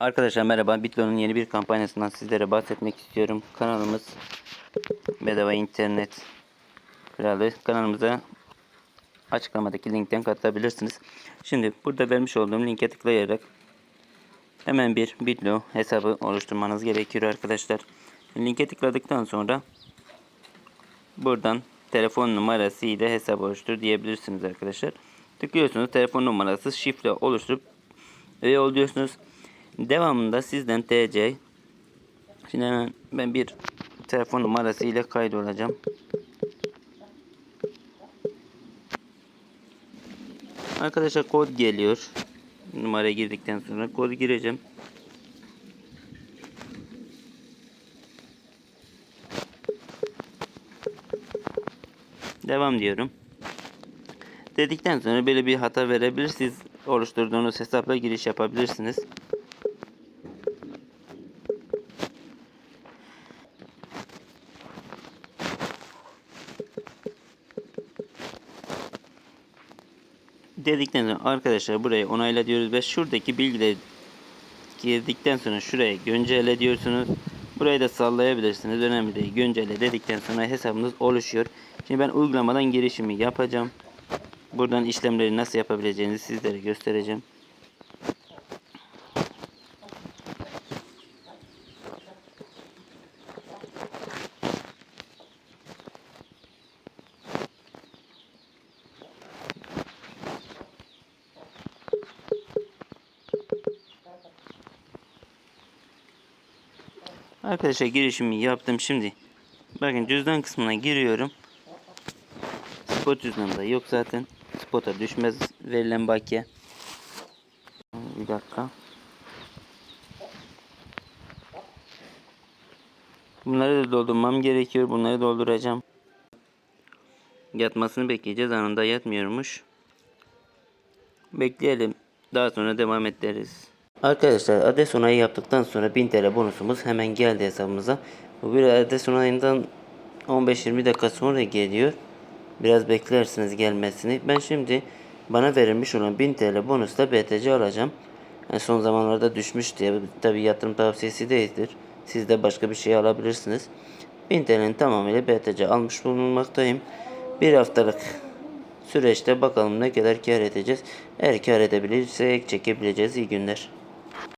Arkadaşlar merhaba. Bitlo'nun yeni bir kampanyasından sizlere bahsetmek istiyorum. Kanalımız bedava internet kralı. Kanalımıza açıklamadaki linkten katılabilirsiniz. Şimdi burada vermiş olduğum linke tıklayarak hemen bir Bitlo hesabı oluşturmanız gerekiyor arkadaşlar. Linke tıkladıktan sonra buradan telefon numarası ile hesap oluştur diyebilirsiniz arkadaşlar. Tıklıyorsunuz telefon numarası şifre oluşturup üye oluyorsunuz. Devamında sizden TC Şimdi hemen ben bir telefon numarası ile kaydolacağım. Arkadaşlar kod geliyor. Numaraya girdikten sonra kod gireceğim. Devam diyorum. Dedikten sonra böyle bir hata verebilir. Siz oluşturduğunuz hesapla giriş yapabilirsiniz. Dedikten sonra arkadaşlar burayı onayla diyoruz ve şuradaki bilgileri girdikten sonra şuraya güncelle diyorsunuz. Burayı da sallayabilirsiniz. Önemli değil. Güncelle dedikten sonra hesabınız oluşuyor. Şimdi ben uygulamadan girişimi yapacağım. Buradan işlemleri nasıl yapabileceğinizi sizlere göstereceğim. Arkadaşlar girişimi yaptım şimdi. Bakın cüzdan kısmına giriyorum. Spot cüzdanında yok zaten. Spot'a düşmez verilen bakiye. Bir dakika. Bunları da doldurmam gerekiyor. Bunları dolduracağım. Yatmasını bekleyeceğiz. Anında yatmıyormuş. Bekleyelim. Daha sonra devam ederiz. Arkadaşlar adres onayı yaptıktan sonra 1000 TL bonusumuz hemen geldi hesabımıza. Bu bir adres onayından 15-20 dakika sonra geliyor. Biraz beklersiniz gelmesini. Ben şimdi bana verilmiş olan 1000 TL bonusla BTC alacağım. Yani son zamanlarda düşmüş diye tabi yatırım tavsiyesi değildir. Siz de başka bir şey alabilirsiniz. 1000 TL'nin tamamıyla BTC almış bulunmaktayım. Bir haftalık süreçte bakalım ne kadar kar edeceğiz. Eğer kar edebilirsek çekebileceğiz. İyi günler.